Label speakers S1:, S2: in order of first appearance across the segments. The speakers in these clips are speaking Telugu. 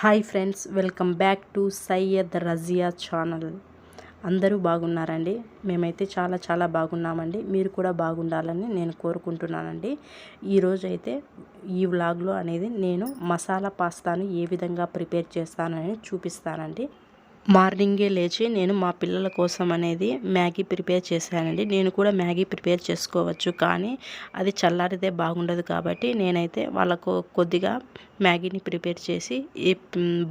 S1: Hi friends welcome back to Syed Razia channel. అందరూ బాగున్నారండి? మేమైతే చాలా చాలా బాగున్నామండి. మీరు కూడా బాగుండాలని నేను కోరుకుంటున్నానండి. ఈరోజు అయితే ఈ వ్లాగ్లో అనేది నేను మసాలా పాస్తాను ఏ విధంగా ప్రిపేర్ చేస్తానని చూపిస్తానండి. మార్నింగే లేచి నేను మా పిల్లల కోసం అనేది మ్యాగీ ప్రిపేర్ చేశానండి. నేను కూడా మ్యాగీ ప్రిపేర్ చేసుకోవచ్చు. కానీ అది చల్లారితే బాగుండదు కాబట్టి నేనైతే వాళ్ళకు కొద్దిగా మ్యాగీని ప్రిపేర్ చేసి ఈ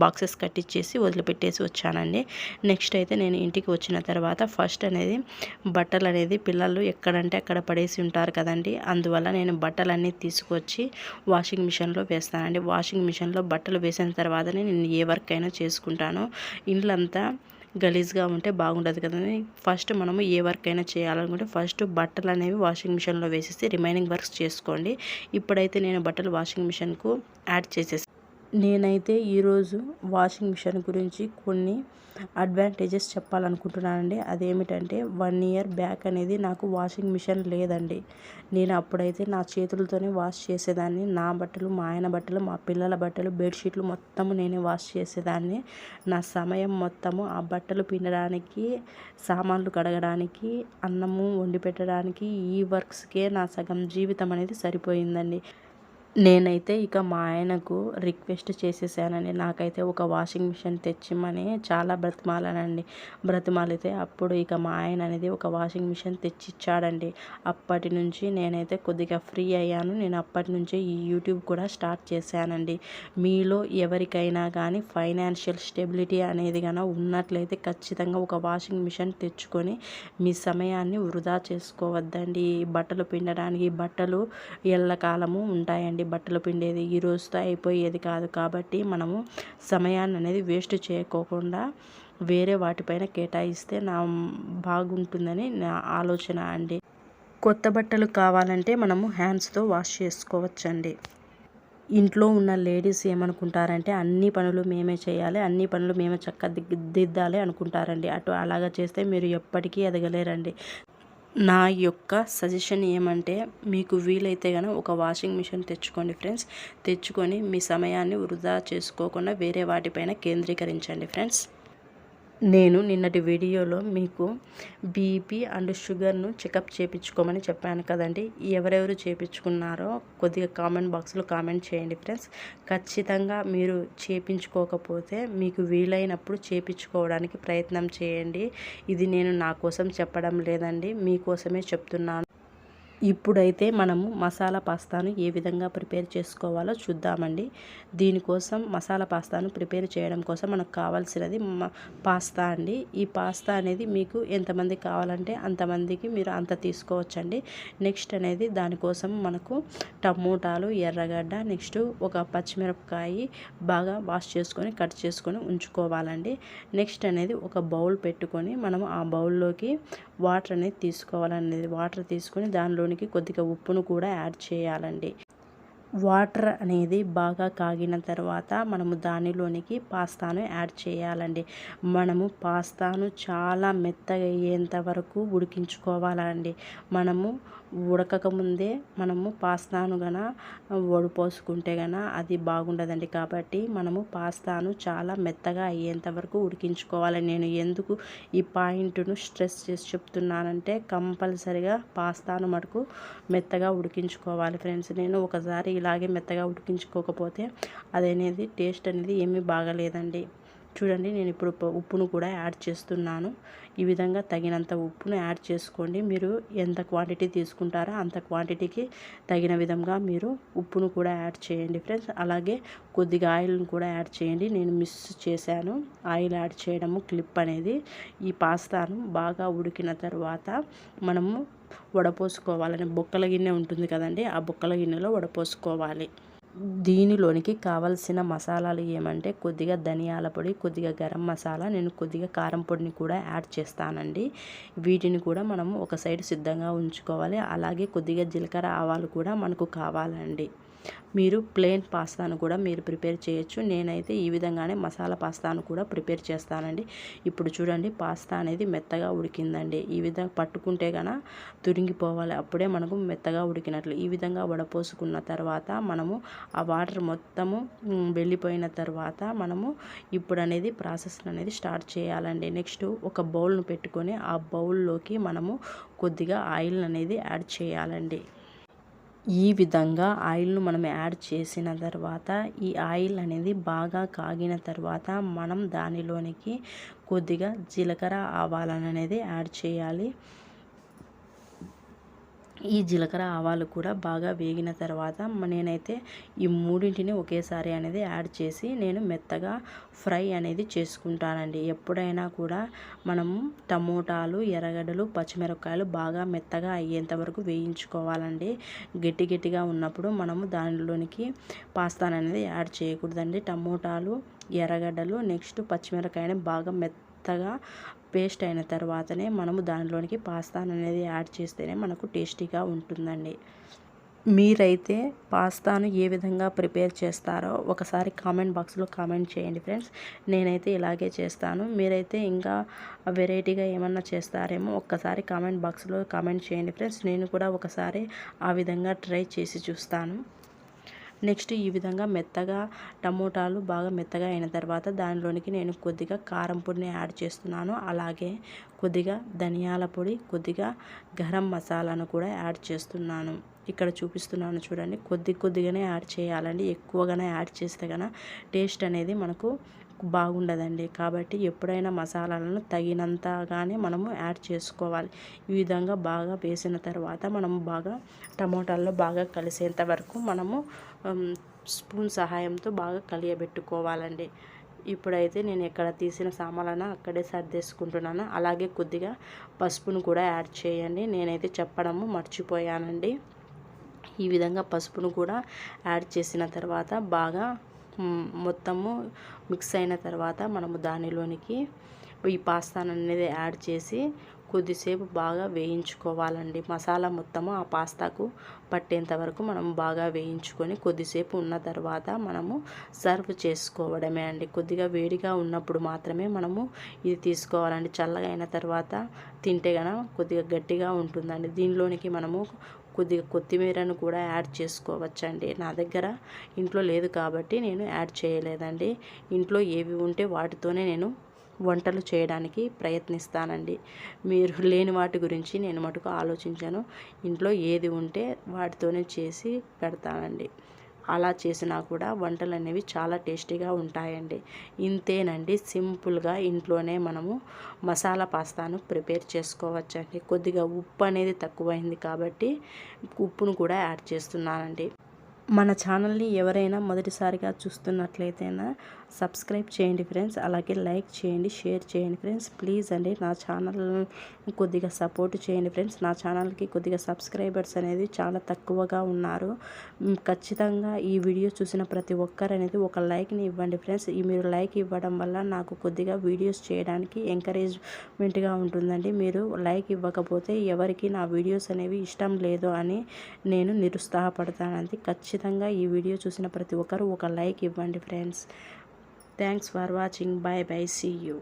S1: బాక్సెస్ కట్టించేసి వదిలిపెట్టేసి వచ్చానండి. నెక్స్ట్ అయితే నేను ఇంటికి వచ్చిన తర్వాత ఫస్ట్ అనేది బట్టలు అనేది పిల్లలు ఎక్కడంటే అక్కడ పడేసి ఉంటారు కదండి. అందువల్ల నేను బట్టలన్నీ తీసుకొచ్చి వాషింగ్ మిషన్లో వేస్తానండి. వాషింగ్ మిషన్లో బట్టలు వేసిన తర్వాతనే నేను ఏ వర్క్ అయినా చేసుకుంటాను అంతా గలీజ్గా ఉంటే బాగుండదు కదండి ఫస్ట్ మనము ఏ వర్క్ అయినా చేయాలనుకుంటే ఫస్ట్ బట్టలు అనేవి వాషింగ్ మిషన్లో వేసేసి రిమైనింగ్ వర్క్స్ చేసుకోండి. ఇప్పుడైతే నేను బట్టలు వాషింగ్ మిషన్కు యాడ్ చేసేసి నేనైతే ఈరోజు వాషింగ్ మిషన్ గురించి కొన్ని అడ్వాంటేజెస్ చెప్పాలనుకుంటున్నానండి. అదేమిటంటే వన్ ఇయర్ బ్యాక్ అనేది నాకు వాషింగ్ మిషన్ లేదండి. నేను అప్పుడైతే నా చేతులతోనే వాష్ చేసేదాన్ని. నా బట్టలు మా ఆయన బట్టలు మా పిల్లల బట్టలు బెడ్షీట్లు మొత్తము నేనే వాష్ చేసేదాన్ని. నా సమయం మొత్తము ఆ బట్టలు పిండడానికి సామాన్లు కడగడానికి అన్నము వండి పెట్టడానికి ఈ వర్క్స్కే నా సగం జీవితం అనేది సరిపోయిందండి. నేనైతే ఇక మా ఆయనకు రిక్వెస్ట్ చేసేసానండి. నాకైతే ఒక వాషింగ్ మిషన్ తెచ్చిమని చాలా బ్రతిమాలనండి. బ్రతిమాలితే అప్పుడు ఇక మా ఆయన అనేది ఒక వాషింగ్ మిషన్ తెచ్చిచ్చాడండి. అప్పటి నుంచి నేనైతే కొద్దిగా ఫ్రీ అయ్యాను. నేను అప్పటి నుంచే ఈ యూట్యూబ్ కూడా స్టార్ట్ చేశానండి. మీలో ఎవరికైనా కానీ ఫైనాన్షియల్ స్టెబిలిటీ అనేది కానీ ఉన్నట్లయితే ఖచ్చితంగా ఒక వాషింగ్ మిషన్ తెచ్చుకొని మీ సమయాన్ని వృధా చేసుకోవద్దండి. బట్టలు పిండడానికి బట్టలు ఎల్లకాలము ఉంటాయండి. బట్టలు పిండేది ఈ రోజుతో అయిపోయేది కాదు కాబట్టి మనము సమయాన్ని అనేది వేస్ట్ చేయకోకుండా వేరే వాటిపైన కేటాయిస్తే నా బాగుంటుందని నా ఆలోచన అండి. కొత్త బట్టలు కావాలంటే మనము హ్యాండ్స్తో వాష్ చేసుకోవచ్చండి. ఇంట్లో ఉన్న లేడీస్ ఏమనుకుంటారంటే అన్ని పనులు మేమే చేయాలి అన్ని పనులు మేమే చక్క దిద్దాలి అనుకుంటారండి. అటు అలాగా చేస్తే మీరు ఎప్పటికీ ఎదగలేరండి. నా యొక్క సజెషన్ ఏమంటే మీకు వీలైతే కనుక ఒక వాషింగ్ మిషన్ తెచ్చుకోండి ఫ్రెండ్స్ తెచ్చుకొని మీ సమయాన్ని వృధా చేసుకోకుండా వేరే వాటిపైన కేంద్రీకరించండి ఫ్రెండ్స్ నేను నిన్నటి వీడియోలో మీకు బీపీ అండ్ షుగర్ను చెకప్ చేయించుకోమని చెప్పాను కదండి. ఎవరెవరు చేయించుకున్నారో కొద్దిగా కామెంట్ బాక్స్లో కామెంట్ చేయండి ఫ్రెండ్స్. ఖచ్చితంగా మీరు చేయించుకోకపోతే మీకు వీలైనప్పుడు చేయించుకోవడానికి ప్రయత్నం చేయండి. ఇది నేను నా కోసం చెప్పడం లేదండి. మీకోసమే చెప్తున్నాను. ఇప్పుడైతే మనము మసాలా పాస్తాను ఏ విధంగా ప్రిపేర్ చేసుకోవాలో చూద్దామండి. దీనికోసం మసాలా పాస్తాను ప్రిపేర్ చేయడం కోసం మనకు కావాల్సినది పాస్తా అండి. ఈ పాస్తా అనేది మీకు ఎంతమంది కావాలంటే అంతమందికి మీరు అంత తీసుకోవచ్చండి. నెక్స్ట్ అనేది దానికోసం మనకు టమోటాలు ఎర్రగడ్డ నెక్స్ట్ ఒక పచ్చిమిరపకాయ బాగా వాష్ చేసుకొని కట్ చేసుకొని ఉంచుకోవాలండి. నెక్స్ట్ అనేది ఒక బౌల్ పెట్టుకొని మనం ఆ బౌల్లోకి వాటర్ అనేది తీసుకోవాలనేది వాటర్ తీసుకొని దానిలోనికి కొద్దిగా ఉప్పును కూడా యాడ్ చేయాలండి. వాటర్ అనేది బాగా కాగిన తర్వాత మనము దానిలోనికి పాస్తాను యాడ్ చేయాలండి. మనము పాస్తాను చాలా మెత్తగా అయ్యేంత వరకు ఉడికించుకోవాలండి. మనము ఉడకకముందే మనము పాస్తాను గన వడిపోసుకుంటే గన అది బాగుండదండి. కాబట్టి మనము పాస్తాను చాలా మెత్తగా అయ్యేంత వరకు ఉడికించుకోవాలి. నేను ఎందుకు ఈ పాయింట్ను స్ట్రెస్ చేసి చెప్తున్నానంటే కంపల్సరిగా పాస్తాను మటుకు మెత్తగా ఉడికించుకోవాలి ఫ్రెండ్స్. నేను ఒకసారి ఇలాగే మెత్తగా ఉడికించుకోకపోతే అది అనేది టేస్ట్ అనేది ఏమీ బాగలేదండి. చూడండి నేను ఇప్పుడు ఉప్పును కూడా యాడ్ చేస్తున్నాను. ఈ విధంగా తగినంత ఉప్పును యాడ్ చేసుకోండి. మీరు ఎంత క్వాంటిటీ తీసుకుంటారో అంత క్వాంటిటీకి తగిన విధంగా మీరు ఉప్పును కూడా యాడ్ చేయండి ఫ్రెండ్స్. అలాగే కొద్దిగా ఆయిల్ని కూడా యాడ్ చేయండి. నేను మిస్ చేశాను. ఆయిల్ యాడ్ చేయడము క్లిప్ అనేది. ఈ పాస్తాను బాగా ఉడికిన తర్వాత మనము వడపోసుకోవాలని బొక్కల గిన్నె ఉంటుంది కదండి ఆ బొక్కల గిన్నెలో వడపోసుకోవాలి. దీనిలోనికి కావలసిన మసాలాలు ఏమంటే కొద్దిగా ధనియాల పొడి కొద్దిగా గరం మసాలా నేను కొద్దిగా కారం పొడిని కూడా యాడ్ చేస్తానండి. వీటిని కూడా మనం ఒక సైడ్ సిద్ధంగా ఉంచుకోవాలి. అలాగే కొద్దిగా జీలకర్ర ఆవాలు కూడా మనకు కావాలండి. మీరు ప్లెయిన్ పాస్తాను కూడా మీరు ప్రిపేర్ చేయొచ్చు. నేనైతే ఈ విధంగానే మసాలా పాస్తాను కూడా ప్రిపేర్ చేస్తానండి. ఇప్పుడు చూడండి పాస్తా అనేది మెత్తగా ఉడికిందండి. ఈ విధంగా పట్టుకుంటే గన తురిగిపోవాలి. అప్పుడే మనకు మెత్తగా ఉడికినట్లు. ఈ విధంగా వడపోసుకున్న తర్వాత మనము ఆ వాటర్ మొత్తము వెళ్ళిపోయిన తర్వాత మనము ఇప్పుడు అనేది ప్రాసెస్ అనేది స్టార్ట్ చేయాలండి. నెక్స్ట్ ఒక బౌల్ను పెట్టుకొని ఆ బౌల్లోకి మనము కొద్దిగా ఆయిల్ అనేది యాడ్ చేయాలండి. ఈ విధంగా ఆయిల్ను మనం యాడ్ చేసిన తర్వాత ఈ ఆయిల్ అనేది బాగా కాగిన తర్వాత మనం దానిలోనికి కొద్దిగా జీలకర్ర ఆవాలను అనేది యాడ్ చేయాలి. ఈ జీలకర్ర ఆవాలు కూడా బాగా వేగిన తర్వాత నేనైతే ఈ మూడింటిని ఒకేసారి అనేది యాడ్ చేసి నేను మెత్తగా ఫ్రై అనేది చేసుకుంటానండి. ఎప్పుడైనా కూడా మనము టమోటాలు ఎర్రగడ్డలు పచ్చిమిరపకాయలు బాగా మెత్తగా అయ్యేంత వరకు వేయించుకోవాలండి. గట్టి గట్టిగా ఉన్నప్పుడు మనము దానిలోనికి పాస్తాను అనేది యాడ్ చేయకూడదండి. టమోటాలు ఎర్రగడ్డలు నెక్స్ట్ పచ్చిమిరపకాయని బాగా మెత్తగా పేస్ట్ అయిన తర్వాతనే మనము దానిలోనికి పాస్తాను అనేది యాడ్ చేస్తేనే మనకు టేస్టీగా ఉంటుందండి. మీరైతే పాస్తాను ఏ విధంగా ప్రిపేర్ చేస్తారో ఒకసారి కామెంట్ బాక్స్లో కామెంట్ చేయండి ఫ్రెండ్స్. నేనైతే ఇలాగే చేస్తాను. మీరైతే ఇంకా వెరైటీగా ఏమన్నా చేస్తారేమో ఒక్కసారి కామెంట్ బాక్స్లో కామెంట్ చేయండి ఫ్రెండ్స్. నేను కూడా ఒకసారి ఆ విధంగా ట్రై చేసి చూస్తాను. నెక్స్ట్ ఈ విధంగా మెత్తగా టమోటాలు బాగా మెత్తగా అయిన తర్వాత దానిలోనికి నేను కొద్దిగా కారం పొడిని యాడ్ చేస్తున్నాను. అలాగే కొద్దిగా ధనియాల పొడి కొద్దిగా గరం మసాలాను కూడా యాడ్ చేస్తున్నాను. ఇక్కడ చూపిస్తున్నాను చూడండి కొద్ది కొద్దిగానే యాడ్ చేయాలండి. ఎక్కువగానే యాడ్ చేస్తే కనుక టేస్ట్ అనేది మనకు బాగుండదండి. కాబట్టి ఎప్పుడైనా మసాలాలను తగినంతగానే మనము యాడ్ చేసుకోవాలి. ఈ విధంగా బాగా వేసిన తర్వాత మనము బాగా టమోటాల్లో బాగా కలిసేంత వరకు మనము స్పూన్ సహాయంతో బాగా కలియబెట్టుకోవాలండి. ఇప్పుడైతే నేను ఎక్కడ తీసిన సామాన్లను అక్కడే సర్దేసుకుంటున్నాను. అలాగే కొద్దిగా పసుపును కూడా యాడ్ చేయండి. నేనైతే చెప్పడము మర్చిపోయానండి. ఈ విధంగా పసుపును కూడా యాడ్ చేసిన తర్వాత బాగా మొత్తము మిక్స్ అయిన తర్వాత మనము దానిలోనికి ఈ పాస్తాను అనేది యాడ్ చేసి కొద్దిసేపు బాగా వేయించుకోవాలండి. మసాలా మొత్తము ఆ పాస్తాకు పట్టేంత వరకు మనం బాగా వేయించుకొని కొద్దిసేపు ఉన్న తర్వాత మనము సర్వ్ చేసుకోవడమే అండి. కొద్దిగా వేడిగా ఉన్నప్పుడు మాత్రమే మనము ఇది తీసుకోవాలండి. చల్లగా అయిన తర్వాత తింటే కనుక కొద్దిగా గట్టిగా ఉంటుందండి. దీనిలోనికి మనము కొద్దిగా కొత్తిమీరను కూడా యాడ్ చేసుకోవచ్చండి. నా దగ్గర ఇంట్లో లేదు కాబట్టి నేను యాడ్ చేయలేదండి. ఇంట్లో ఏవి ఉంటే వాటితోనే నేను వంటలు చేయడానికి ప్రయత్నిస్తానండి. మీరు లేని వాటి గురించి నేను మటుకు ఆలోచించాను. ఇంట్లో ఏది ఉంటే వాటితోనే చేసి పెడతానండి. అలా చేసినా కూడా వంటలు అనేవి చాలా టేస్టీగా ఉంటాయండి. ఇంతేనండి సింపుల్గా ఇంట్లోనే మనము మసాలా పాస్తాను ప్రిపేర్ చేసుకోవచ్చండి. కొద్దిగా ఉప్పు అనేది తక్కువైంది కాబట్టి ఉప్పును కూడా యాడ్ చేస్తున్నానండి. మన ఛానల్ని ఎవరైనా మొదటిసారిగా చూస్తున్నట్లయితేనా సబ్స్క్రైబ్ చేయండి ఫ్రెండ్స్. అలాగే లైక్ చేయండి షేర్ చేయండి ఫ్రెండ్స్. ప్లీజ్ అండి నా ఛానల్ కొద్దిగా సపోర్ట్ చేయండి ఫ్రెండ్స్. నా ఛానల్కి కొద్దిగా సబ్స్క్రైబర్స్ అనేది చాలా తక్కువగా ఉన్నారు. ఖచ్చితంగా ఈ వీడియో చూసిన ప్రతి ఒక్కరు అనేది ఒక లైక్ని ఇవ్వండి ఫ్రెండ్స్. ఈ మీరు లైక్ ఇవ్వడం వల్ల నాకు కొద్దిగా వీడియోస్ చేయడానికి ఎంకరేజ్మెంట్గా ఉంటుందండి. మీరు లైక్ ఇవ్వకపోతే ఎవరికి నా వీడియోస్ అనేవి ఇష్టం లేదు అని నేను నిరుత్సాహపడతానండి. ఖచ్చితంగా ఖచ్చితంగా ఈ వీడియో చూసిన ప్రతి ఒక్కరూ ఒక లైక్ ఇవ్వండి friends. Thanks for watching bye bye see you